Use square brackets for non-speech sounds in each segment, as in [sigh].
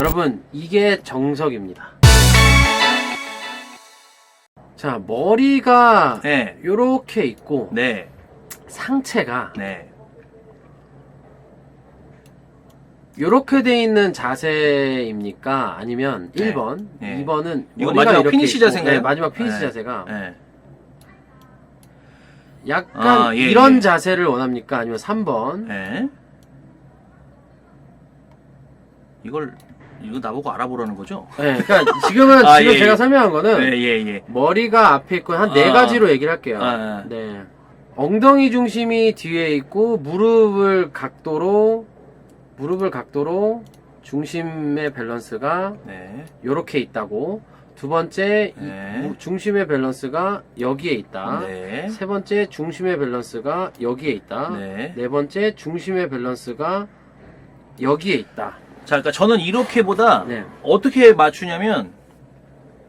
여러분 이게 정석입니다. 자 머리가 네. 요렇게 있고 네. 상체가 네. 요렇게 돼 있는 자세입니까? 아니면 네. 1번, 네. 2번은 이거 마지막 피니시 자세인가요? 마지막 피니시 네. 자세가 네. 약간 아, 예, 이런 예. 자세를 원합니까? 아니면 3번? 네. 이걸 이거 나보고 알아보라는 거죠? 네, 그러니까 지금은 [laughs] 아, 지금 예, 제가 예. 설명한 거는 네, 예, 예. 머리가 앞에 있고 한 네 아. 가지로 얘기를 할게요. 아. 네. 엉덩이 중심이 뒤에 있고 무릎을 각도로 무릎을 각도로 중심의 밸런스가 네. 요렇게 있다고. 두 번째 이 네. 무- 중심의 밸런스가 여기에 있다. 네. 세 번째 중심의 밸런스가 여기에 있다. 네. 네 번째 중심의 밸런스가 여기에 있다. 자, 그러니까 저는 이렇게보다 네. 어떻게 맞추냐면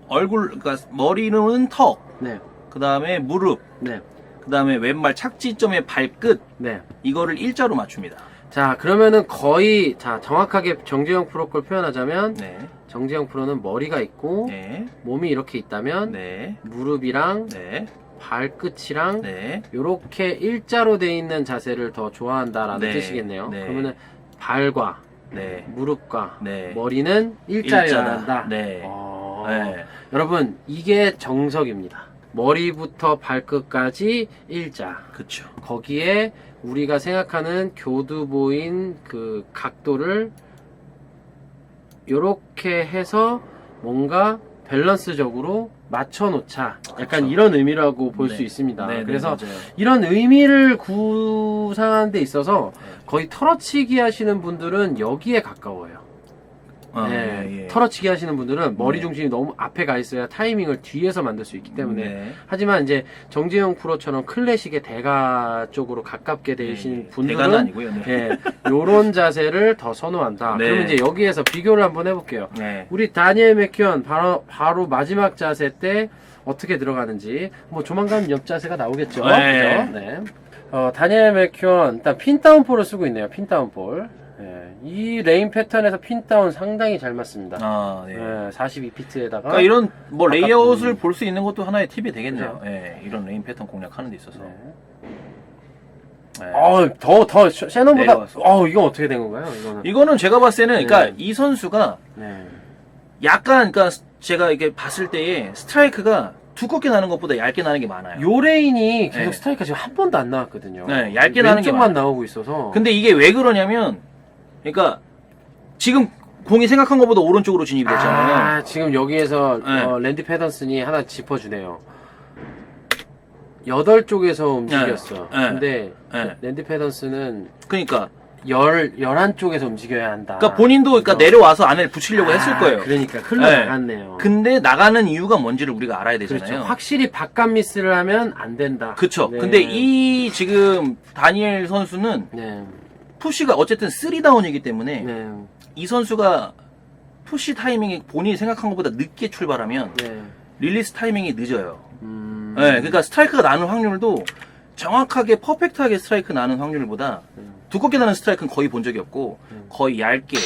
얼굴, 그러니까 머리는 턱, 네. 그 다음에 무릎, 네. 그 다음에 왼발 착지점의 발끝 네. 이거를 일자로 맞춥니다. 자, 그러면은 거의 자, 정확하게 정재영 프로 걸 표현하자면 네, 정재영 프로는 머리가 있고 네, 몸이 이렇게 있다면 네, 무릎이랑 네, 발끝이랑 네, 이렇게 일자로 돼 있는 자세를 더 좋아한다라는 네, 뜻이겠네요. 네. 그러면은 발과 네, 무릎과 네. 머리는 일자여야 일자다. 한다. 네. 어, 네. 여러분 이게 정석입니다. 머리부터 발끝까지 일자. 그쵸. 거기에 우리가 생각하는 교두보인 그 각도를 이렇게 해서 뭔가 밸런스적으로 맞춰놓자. 약간 그렇죠. 이런 의미라고 볼수 네. 있습니다. 네, 네, 그래서 맞아요. 이런 의미를 구상하는 데 있어서 네. 거의 털어치기 하시는 분들은 여기에 가까워요. 아, 네, 예, 예. 털어치기 하시는 분들은 머리 네. 중심이 너무 앞에 가 있어야 타이밍을 뒤에서 만들 수 있기 때문에 네. 하지만 이제 정재영 프로처럼 클래식의 대가 쪽으로 가깝게 되신 네, 분들은 아니고요. 네. 예, 요런 자세를 더 선호한다. 네. 그러면 이제 여기에서 비교를 한번 해볼게요. 네. 우리 다니엘 맥큐언 바로 바로 마지막 자세 때 어떻게 들어가는지 뭐 조만간 옆 자세가 나오겠죠. 네. 그죠? 네. 어, 다니엘 맥큐언 일단 핀 다운 볼을 쓰고 있네요. 핀 다운 볼. 예, 이 레인 패턴에서 핀 다운 상당히 잘 맞습니다. 아, 네. 예, 42피트에다가 그러니까 이런 뭐 레이아웃을 그- 볼수 있는 것도 하나의 팁이 되겠네요. 그죠. 예, 이런 레인 패턴 공략하는 데 있어서. 네. 네. 어, 더, 더, 내려왔어. 어, 이거 어떻게 된 건가요? 이거는. 이거는 제가 봤을 때는, 그러니까 네. 이 선수가 네. 약간, 그러니까 제가 이렇게 봤을 때에 스트라이크가 두껍게 나는 것보다 얇게 나는 게 많아요. 요 레인이 계속 네. 스트라이크가 지금 한 번도 안 나왔거든요. 네, 얇게 나는 게 왼쪽만. 나오고 있어서. 근데 이게 왜 그러냐면, 그러니까 지금 공이 생각한 것보다 오른쪽으로 진입이 됐잖아요. 아, 지금 여기에서 네. 어, 랜디 패던슨이 하나 짚어주네요. 여덟 쪽에서 움직였어. 네. 근데 네. 랜디 패던슨은 그러니까, 열, 열한 쪽에서 움직여야 한다. 그러니까 본인도 그러니까 그래서- 내려와서 안을 붙이려고 했을 아, 거예요. 그러니까 흘러나갔네요. 근데 나가는 이유가 뭔지를 우리가 알아야 그렇죠. 되잖아요. 확실히 바깥 미스를 하면 안 된다. 그쵸. 네. 근데 이 지금 다니엘 선수는 네. 푸시가 어쨌든 3다운이기 때문에 네. 이 선수가 푸시 타이밍이 본인이 생각한 것보다 늦게 출발하면 네. 릴리스 타이밍이 늦어요. 음. 네, 그러니까 스트라이크가 나는 확률도 정확하게 퍼펙트하게 스트라이크 나는 확률보다 음. 두껍게 나는 스트라이크는 거의 본 적이 없고 음. 거의 얇게